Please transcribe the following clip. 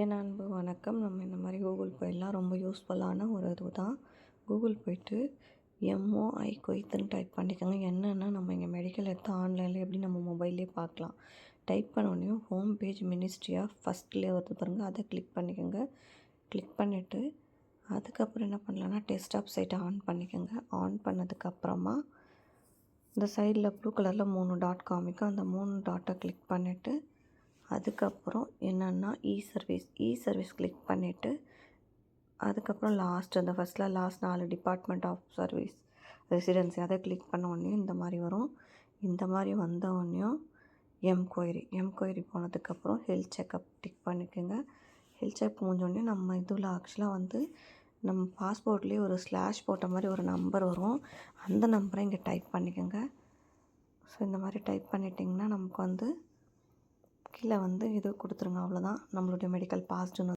என் அன்பு வணக்கம். நம்ம இந்த மாதிரி கூகுள் பேலாம் ரொம்ப யூஸ்ஃபுல்லான ஒரு இது தான் கூகுள் போயிட்டு எம்ஓஐ கொய்த்துன்னு டைப் பண்ணிக்கோங்க. என்னென்னா நம்ம இங்கே மெடிக்கல் எடுத்து ஆன்லைனில் எப்படி நம்ம மொபைல்லே பார்க்கலாம். டைப் பண்ணோடனே ஹோம் பேஜ் மினிஸ்ட்ரி ஆஃப் ஃபஸ்ட்லேயே வருது பாருங்கள் அதை கிளிக் பண்ணிக்கோங்க. கிளிக் பண்ணிவிட்டு அதுக்கப்புறம் என்ன பண்ணலான்னா டெஸ்க்டாப் சைட்டை ஆன் பண்ணிக்கோங்க. ஆன் பண்ணதுக்கப்புறமா இந்த சைடில் ப்ளூ கலரில் மூணு டாட் காமிக்கும் அந்த மூணு டாட்டை கிளிக் பண்ணிவிட்டு அதுக்கப்புறம் என்னென்னா e service e service click பண்ணிவிட்டு அதுக்கப்புறம் லாஸ்ட் அந்த ஃபஸ்ட்டில் லாஸ்ட் நாலு டிபார்ட்மெண்ட் ஆஃப் சர்வீஸ் ரெசிடென்சி அதை கிளிக் பண்ண உடனே இந்த மாதிரி வரும். இந்த மாதிரி வந்த உடனேயும் எம்கொயரி எம்கொயரி போனதுக்கப்புறம் ஹெல்த் செக்கப் டிக் பண்ணிக்கோங்க. ஹெல்த் செக் முடிஞ்சோடனே நம்ம இதில் ஆக்சுவலாக வந்து நம்ம பாஸ்போர்ட்லேயே ஒரு ஸ்லாஷ் போட்ட மாதிரி ஒரு நம்பர் வரும். அந்த நம்பரை இங்கே டைப் பண்ணிக்கோங்க. ஸோ இந்த மாதிரி டைப் பண்ணிட்டிங்கன்னா நமக்கு வந்து கீழே வந்து இது கொடுத்துருங்க அவ்வளோதான் நம்மளுடைய மெடிக்கல் பாஸ்டுன்னு